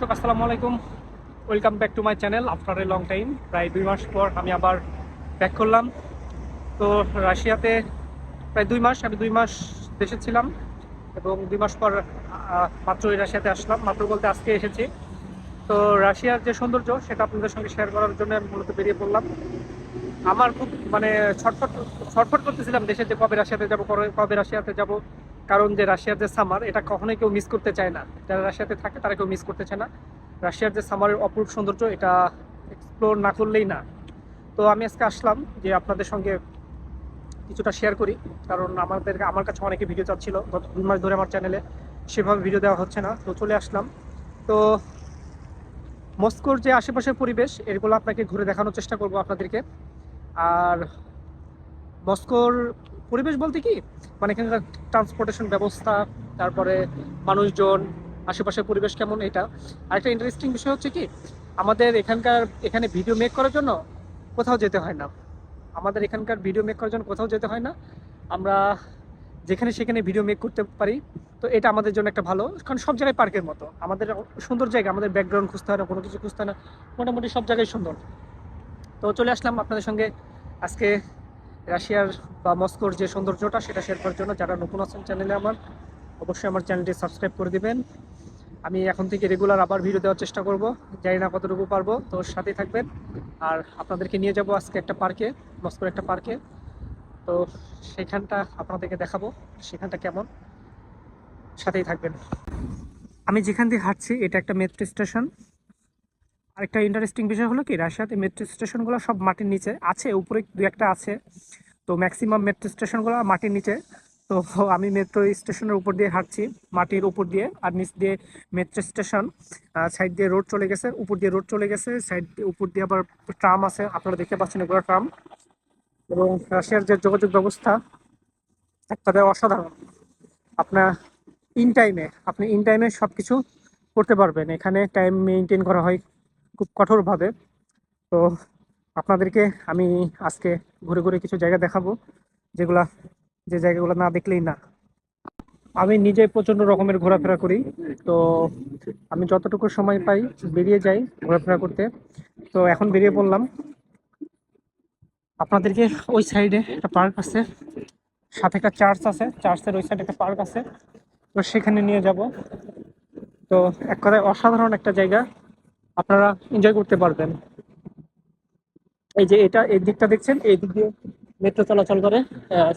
দর্শক, আসসালামু আলাইকুম। Welcome back to my channel after a long time প্রায় দুই মাস পর আমি আবার ব্যাক করলাম। তো রাশিয়াতে প্রায় দুই মাস, আমি দুই মাস দেশে ছিলাম এবং দুই মাস পর মাত্র রাশিয়াতে আসলাম। মাত্র বলতে আজকে এসেছি। তো রাশিয়ার যে সৌন্দর্য, সেটা আপনাদের সঙ্গে শেয়ার করার জন্য আমি মূলত বেরিয়ে পড়লাম। আমার খুব মানে ছটফট ছটফট করতেছিলাম দেশে যে কবে রাশিয়াতে যাব কবে রাশিয়াতে যাব। কারণ যে রাশিয়ার যে সামার, এটা কখনোই কেউ মিস করতে চায় না। যারা রাশিয়াতে থাকে, তারা কেউ মিস করতে চায় না। রাশিয়ার যে সামারের অপরূপ সৌন্দর্য, এটা এক্সপ্লোর না করলেই না। তো আমি আজকে আসলাম যে আপনাদের সঙ্গে কিছুটা শেয়ার করি। কারণ আমাদের, আমার কাছে অনেকে ভিডিও চাচ্ছিল। গত দুই মাস ধরে আমার চ্যানেলে সেভাবে ভিডিও দেওয়া হচ্ছে না। তো চলে আসলাম। তো মস্কোর যে আশেপাশের পরিবেশ এগুলো আপনাকে ঘুরে দেখানোর চেষ্টা করব আপনাদেরকে। আর মস্কোর পরিবেশ বলতে কি? মানে এখানকার ট্রান্সপোর্টেশন ব্যবস্থা, তারপরে মানুষজন, আশেপাশের পরিবেশ কেমন এটা? আরেকটা ইন্টারেস্টিং বিষয় হচ্ছে কি, আমাদের এখানকার, এখানে ভিডিও মেক করার জন্য কোথাও যেতে হয় না। আমাদের এখানকার ভিডিও মেক করার জন্য কোথাও যেতে হয় না। আমরা যেখানে সেখানে ভিডিও মেক করতে পারি। তো এটা আমাদের জন্য একটা ভালো, কারণ সব জায়গায় পার্কের মতো। আমাদের সুন্দর জায়গা, আমাদের ব্যাকগ্রাউন্ড খুঁজতে হয় না, কোনো কিছু খুঁজতে হয় না। মোটামুটি সব জায়গায় সুন্দর। তো চলে আসলাম আপনাদের সঙ্গে আজকে রাশিয়ার বা মস্কোর যে সৌন্দর্যটা সেটা শেয়ার করার জন্য যারা নতুন আছেন চ্যানেলে আমার, অবশ্যই আমার চ্যানেলটি সাবস্ক্রাইব করে দিবেন। আমি এখন থেকে রেগুলার আবার ভিডিও দেওয়ার চেষ্টা করব। জানি না কতটুকু পারব। তো সাথেই থাকবেন। আর আপনাদেরকে নিয়ে যাব আজকে একটা পার্কে মস্কোর একটা পার্কে তো সেখানটা আপনাদেরকে দেখাবো, সেখানটা কেমন? সাথেই থাকবেন। আমি যেখান দিয়ে হাঁটছি, এটা একটা মেট্রো স্টেশন আরেকটা ইন্টারেস্টিং বিষয় হলো কি, রাশিয়াতে মেট্রো স্টেশনগুলো সব মাটির নিচে আছে, উপরে দু একটা আছে। তো ম্যাক্সিমাম মেট্রো স্টেশনগুলো মাটির নিচে। তো আমি মেট্রো স্টেশনের উপর দিয়ে হাঁটছি, মাটির উপর দিয়ে, আর নিচ দিয়ে মেট্রো স্টেশন সাইড দিয়ে রোড চলে গেছে, উপর দিয়ে রোড চলে গেছে সাইড দিয়ে উপর দিয়ে আবার ট্রাম আছে, আপনারা দেখতে পাচ্ছেন এগুলো ট্রাম এবং রাশিয়ার যে যোগাযোগ ব্যবস্থা একটাতে অসাধারণ। আপনার ইন টাইমে আপনি ইন টাইমে সব কিছু করতে পারবেন। এখানে টাইম মেনটেন করা হয়। খুব কঠোরভাবে। তো আপনাদেরকে আমি আজকে ঘুরে ঘুরে কিছু জায়গা দেখাবো, যেগুলা, যে জায়গাগুলো না দেখলেই না। আমি নিজে প্রচণ্ড রকমের ঘোরাফেরা করি, তো আমি যতটুকু সময় পাই বেরিয়ে যাই ঘোরাফেরা করতে। তো এখন বেরিয়ে পড়লাম। আপনাদেরকে ওই সাইডে একটা পার্ক আছে, সাথে একটা চার্চ আছে, চার্চের ওই সাইডে একটা পার্ক আছে। তো সেখানে নিয়ে যাব। তো এক কথায় অসাধারণ একটা জায়গা। আপনারা এনজয় করতে পারবেন। এই যে এটা এই দিকটা দেখছেন, এই দিক দিয়ে মেট্রো চলাচল করে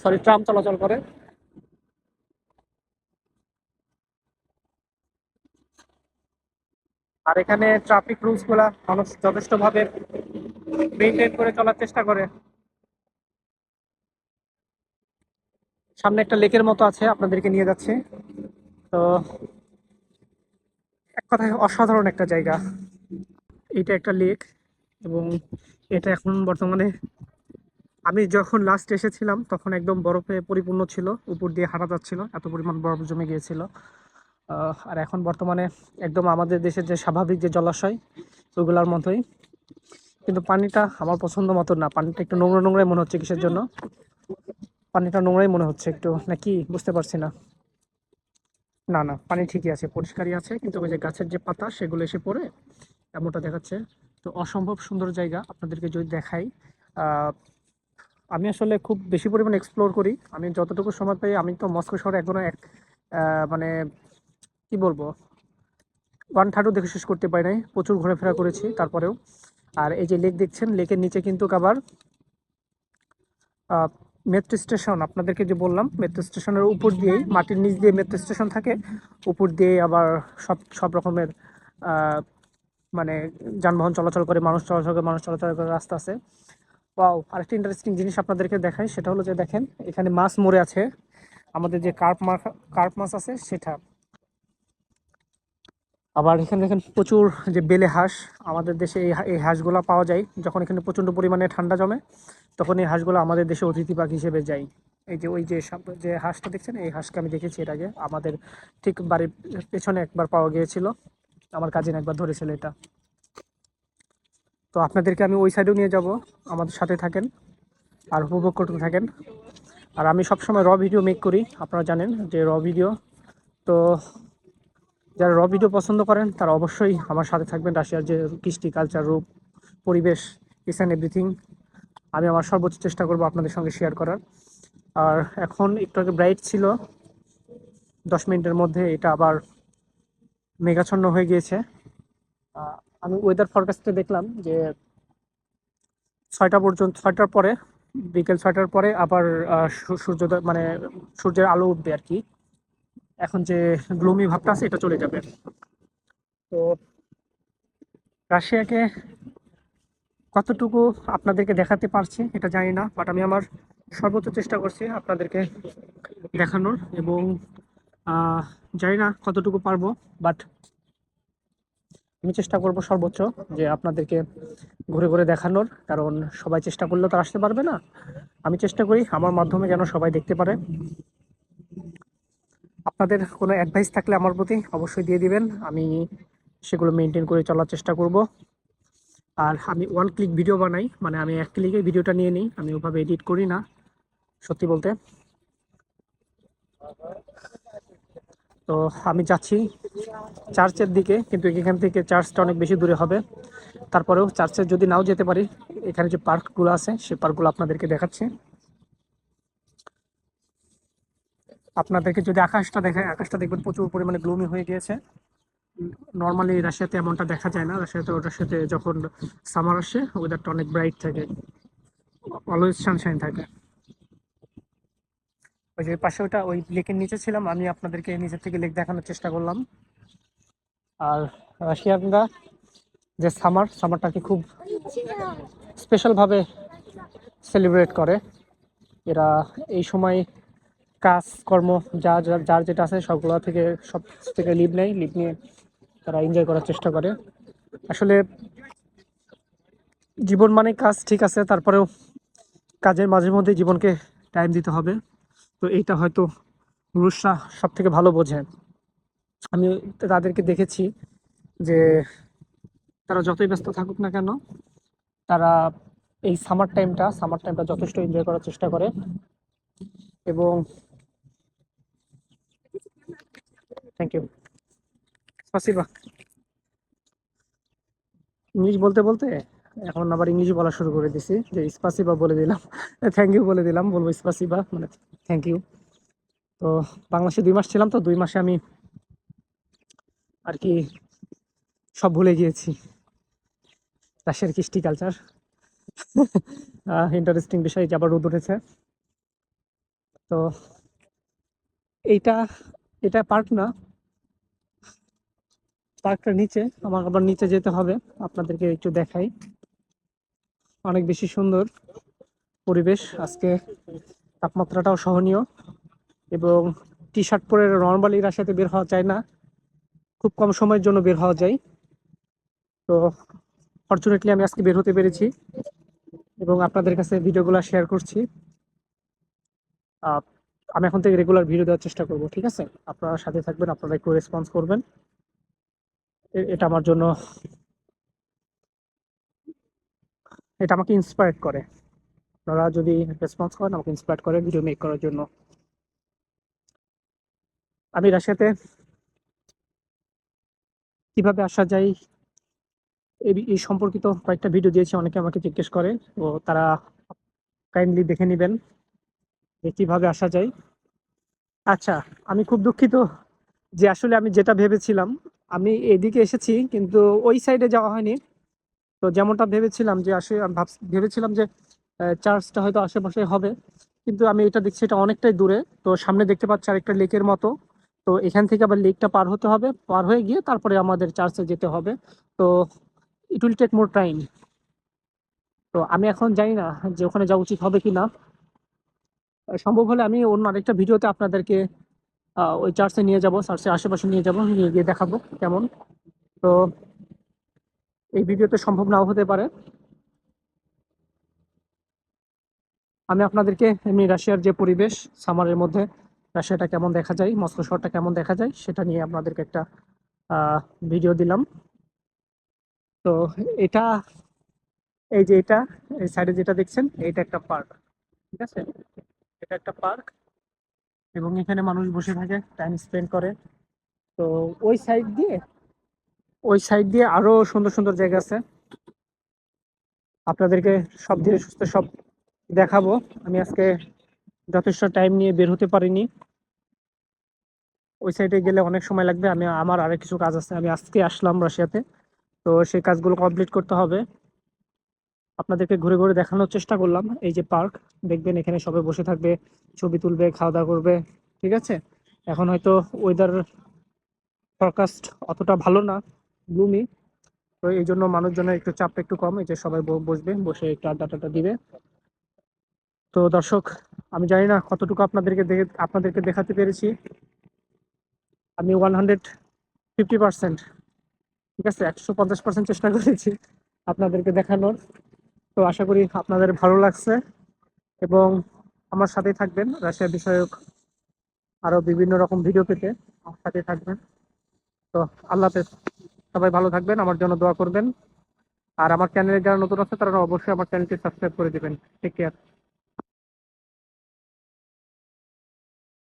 সরি ট্রাম চলাচল করে। আর এখানে ট্রাফিক রুলসগুলা মানুষ যথেষ্ট ভাবে মেনটেন করে চলার চেষ্টা করে। সামনে একটা লেকের মতো আছে, আপনাদেরকে নিয়ে যাচ্ছে। তো, এক কথায় অসাধারণ একটা জায়গা। এটা একটা লেক এবং এটা এখন বর্তমানে আমি যখন লাস্ট এসেছিলাম, তখন একদম বরফে পরিপূর্ণ ছিল, উপর দিয়ে হাঁটা যাচ্ছিল, এত পরিমাণ বরফ জমে গিয়েছিল। আর এখন বর্তমানে একদম আমাদের দেশের যে স্বাভাবিক যে জলাশয়, ওগুলার মতোই। কিন্তু পানিটা আমার পছন্দ মতো না, পানিটা একটু নোংরা নোংরাই মনে হচ্ছে কিসের জন্য। পানিটা নোংরাই মনে হচ্ছে একটু নাকি বুঝতে পারছি না। না না, পানি ঠিকই আছে, পরিষ্কারই আছে, কিন্তু ওই যে গাছের যে পাতা, সেগুলো এসে পড়ে। এমনটা দেখাচ্ছে। তো অসম্ভব সুন্দর জায়গা আপনাদেরকে যদি দেখাই। আমি আসলে খুব বেশি পরিমাণে এক্সপ্লোর করি। আমি যতটুকু সময় পাই, আমি তো মস্কো শহরে এখনও এক মানে কি বলব? ওয়ান থার্ডও দেখে শেষ করতে পারি নাই। প্রচুর ঘোরাফেরা করেছি তারপরেও। আর এই যে লেক দেখছেন, লেকের নিচে কিন্তু আবার মেট্রো স্টেশন আপনাদেরকে যে বললাম মেট্রো স্টেশনের উপর দিয়েই, মাটির নিচ দিয়ে মেট্রো স্টেশন থাকে। উপর দিয়ে আবার সব সব রকমের মানে যানবাহন চলাচল করে, মানুষ চলাচল করে, মানুষ চলাচল করে রাস্তা আছে। ওয়াও, আরেকটা ইন্টারেস্টিং জিনিস আপনাদেরকে দেখাই, সেটা হলো যে দেখেন, এখানে মাছ মরে আছে। আমাদের যে কার্প মাছ কার্প মাছ আছে, সেটা। আবার এখানে দেখেন প্রচুর যে বেলে হাঁস, আমাদের দেশে এই হাঁসগুলো পাওয়া যায়। যখন এখানে প্রচণ্ড পরিমাণে ঠান্ডা জমে, তখন এই হাঁসগুলো আমাদের দেশে অতিথি পাখি হিসেবে যায়। এই যে, ওই যে যে হাঁসটা দেখছেন, এই হাঁসকে আমি দেখেছি এর আগে। আমাদের ঠিক বাড়ির পেছনে একবার পাওয়া গিয়েছিল। আমার কাজিন একবার ধরেছিল এটা। তো আপনাদেরকে আমি ওই সাইডেও নিয়ে যাব, আমাদের সাথে থাকেন আর উপভোগ করতে থাকেন। আর আমি সবসময় র ভিডিও মেক করি, আপনারা জানেন যে র ভিডিও তো যারা র ভিডিও পছন্দ করেন, তারা অবশ্যই আমার সাথে থাকবেন, রাশিয়ার যে কৃষ্টি কালচার রূপ, পরিবেশ ইস অ্যান্ড এভরিথিং আমি আমার সর্বোচ্চ চেষ্টা করব আপনাদের সঙ্গে শেয়ার করার। আর এখন একটু আগে ব্রাইট ছিল, দশ মিনিটের মধ্যে এটা আবার মেঘাচ্ছন্ন হয়ে গিয়েছে। আমি ওয়েদার ফরকাস্টে দেখলাম যে ছয়টা পর্যন্ত, ছয়টার পরে, বিকেল ছয়টার পরে আবার সূর্যোদয় মানে সূর্যের আলো উঠবে আর কি। এখন যে গ্লুমি ভাবটা আছে, এটা চলে যাবে। তো রাশিয়াকে কতটুকু আপনাদেরকে দেখাতে পারছি এটা জানি না বাট আমি আমার সর্বোচ্চ চেষ্টা করছি আপনাদেরকে দেখানোর এবং জানি না কতটুকু পারব বাট আমি চেষ্টা করব সর্বোচ্চ যে আপনাদেরকে ঘুরে ঘুরে দেখানোর, কারণ সবাই চেষ্টা করলেও তো আসতে পারবে না। আমি চেষ্টা করি আমার মাধ্যমে যেন সবাই দেখতে পারে। আপনাদের কোনো অ্যাডভাইস থাকলে আমার প্রতি অবশ্যই দিয়ে দিবেন। আমি সেগুলো মেনটেন করে চলার চেষ্টা করব। আর আমি ওয়ান ক্লিক ভিডিও বানাই মানে আমি এক ক্লিকে ভিডিওটা নিয়ে নিই। আমি ওভাবে এডিট করি না, সত্যি বলতে। তো আমি যাচ্ছি চার্চের দিকে, কিন্তু এখান থেকে চার্চটা অনেক বেশি দূরে হবে। তারপরেও চার্চে যদি নাও যেতে পারি, এখানে যে পার্কগুলো আছে সেই পার্কগুলো আপনাদেরকে দেখাচ্ছি। আপনাদেরকে যদি আকাশটা দেখায়, আকাশটা দেখবেন প্রচুর পরিমাণে গ্লুমি হয়ে গিয়েছে। নর্মালি রাশিয়াতে এমনটা দেখা যায় না। রাশিয়াতে ওটার সাথে যখন সামার আসে ওয়েদারটা অনেক ব্রাইট থাকে। অলওয়েজ সানশাইন থাকে। ওই যে পাশে ওটা, ওই লেকের নিচে ছিলাম, আমি আপনাদেরকে নিচের থেকে লেক দেখানোর চেষ্টা করলাম। আর রাশিয়ানরা যে সামার সামারটাকে খুব স্পেশালভাবে সেলিব্রেট করে। এরা এই সময় কাজ, কর্ম, যা, যা- যার যেটা আছে সবগুলো থেকে, সব থেকে লিভ নেয়। লিভ নিয়ে তারা এনজয় করার চেষ্টা করে। আসলে জীবন মানে কাজ, ঠিক আছে, তারপরেও কাজের মাঝে মধ্যে জীবনকে টাইম দিতে হবে। তো এইটা হয়তো পুরুষরা সব থেকে ভালো বোঝে। আমি তাদেরকে দেখেছি যে তারা যতই ব্যস্ত থাকুক না কেন, তারা এই সামার টাইমটা সামার টাইমটা যথেষ্ট এনজয় করার চেষ্টা করে। এবং থ্যাংক ইউ স্পাসিবা ইংলিশ বলতে বলতে এখন আবার ইংলিশ বলা শুরু করে দিছি। যে স্পাসিবা বলে দিলাম থ্যাংক ইউ বলে দিলাম, বলব স্পাসিবা মানে থ্যাংক ইউ তো বাংলাদেশে দুই মাস ছিলাম তো, দুই মাসে আমি আর কি সব ভুলে গিয়েছি। রাশিয়ার কৃষ্টি কালচার ইন্টারেস্টিং বিষয় যে আবার রোদ উঠেছে? তো এইটা, এটা পার্ক না। পার্কটার নিচে, আমার আবার নিচে যেতে হবে। আপনাদেরকে একটু দেখাই। অনেক বেশি সুন্দর পরিবেশ। আজকে তাপমাত্রাটাও সহনীয় এবং টি শার্ট পরে নর্মালি রাশিয়াতে বের হওয়া যায় না। খুব কম সময়ের জন্য বের হওয়া যায়। তো ফর্চুনেটলি আমি আজকে বের হতে পেরেছি এবং আপনাদের কাছে ভিডিওগুলো শেয়ার করছি। আমি এখন থেকে রেগুলার ভিডিও দেওয়ার চেষ্টা করব, ঠিক আছে? আপনারা সাথে থাকবেন, আপনারা একটু রেসপন্স করবেন। এটা আমার জন্য এটা আমাকে ইন্সপায়ার করে। আপনারা যদি রেসপন্স করেন, আমাকে ইন্সপায়ার করে ভিডিও মেক করার জন্য। আমি রাশিয়াতে কীভাবে আসা যায়, এই এই সম্পর্কিত কয়েকটা ভিডিও দিয়েছি, অনেকে আমাকে জিজ্ঞেস করে, ও তারা কাইন্ডলি দেখে নেবেন যে কীভাবে আসা যায়। আচ্ছা আমি খুব দুঃখিত যে আসলে আমি যেটা ভেবেছিলাম, আমি এদিকে এসেছি, কিন্তু ওই সাইডে যাওয়া হয়নি। তো যেমনটা ভেবেছিলাম যে আমি ভেবেছিলাম যে চার্চটা হয়তো আশেপাশে হবে। কিন্তু আমি এটা দেখছি, এটা অনেকটাই দূরে। তো সামনে দেখতে পাচ্ছি আরেকটা লেকের মতো। তো এখান থেকে আবার লেকটা পার হতে হবে। পার হয়ে গিয়ে তারপরে আমাদের চার্চে যেতে হবে। তো it will take more time তো আমি এখন জানি না যে ওখানে যাওয়া উচিত হবে কি না সম্ভব হলে আমি অন্য আরেকটা ভিডিওতে আপনাদেরকে ওই চার্চে নিয়ে যাব, চার্চের আশেপাশে নিয়ে যাব, নিয়ে গিয়ে দেখাবো কেমন। তো এই ভিডিওতে সম্ভব নাও হতে পারে। আমি আপনাদেরকে এমনি রাশিয়ার যে পরিবেশ, সামারের মধ্যে রাশিয়াটা কেমন দেখা যায়, মস্কো শহরটা কেমন দেখা যায়, সেটা নিয়ে আপনাদেরকে একটা ভিডিও দিলাম। তো এটা, এই যে এটা, এই সাইডে যেটা দেখছেন এটা একটা পার্ক, ঠিক আছে? এটা একটা পার্ক এবং এখানে মানুষ বসে থাকে টাইম স্পেন্ড করে। তো ওই সাইড দিয়ে ওই সাইড দিয়ে আরও সুন্দর সুন্দর জায়গা আছে। আপনাদেরকে সব ধীরে সুস্থ সব দেখাবো। আমি আজকে যথেষ্ট টাইম নিয়ে বের হতে পারিনি। ওই সাইডে গেলে অনেক সময় লাগবে। আমি, আমার আরেক কিছু কাজ আছে। আমি আজকে আসলাম রাশিয়াতে। তো সেই কাজগুলো কমপ্লিট করতে হবে। আপনাদেরকে ঘুরে ঘুরে দেখানোর চেষ্টা করলাম। এই যে পার্ক, দেখবেন এখানে সবাই বসে থাকবে, ছবি তুলবে খাওয়া দাওয়া করবে, ঠিক আছে? এখন হয়তো ওয়েদার ফরকাস্ট অতটা ভালো না। গ্লুমি তো এই জন্য মানুষজনের একটু চাপটা একটু কম, এই যে সবাই বসবে, বসে একটু আড্ডা টাড্ডা দিবে। তো দর্শক, আমি জানি না কতটুকু আপনাদেরকে দেখে, আপনাদেরকে দেখাতে পেরেছি। আমি ওয়ান হান্ড্রেড ফিফটি পার্সেন্ট ঠিক আছে? একশো পঞ্চাশ পার্সেন্ট চেষ্টা করেছি আপনাদেরকে দেখানোর। তো আশা করি আপনাদের ভালো লাগছে এবং আমার সাথেই থাকবেন রাশিয়া বিষয়ক আরও বিভিন্ন রকম ভিডিও পেতে। আমার সাথে থাকবেন। তো আল্লাহ হাফেজ। সবাই ভালো থাকবেন, আমার জন্য দোয়া করবেন। আর আমার চ্যানেলে যারা নতুন আছে, তারা অবশ্যই আমার চ্যানেলটি সাবস্ক্রাইব করে দিবেন। Take care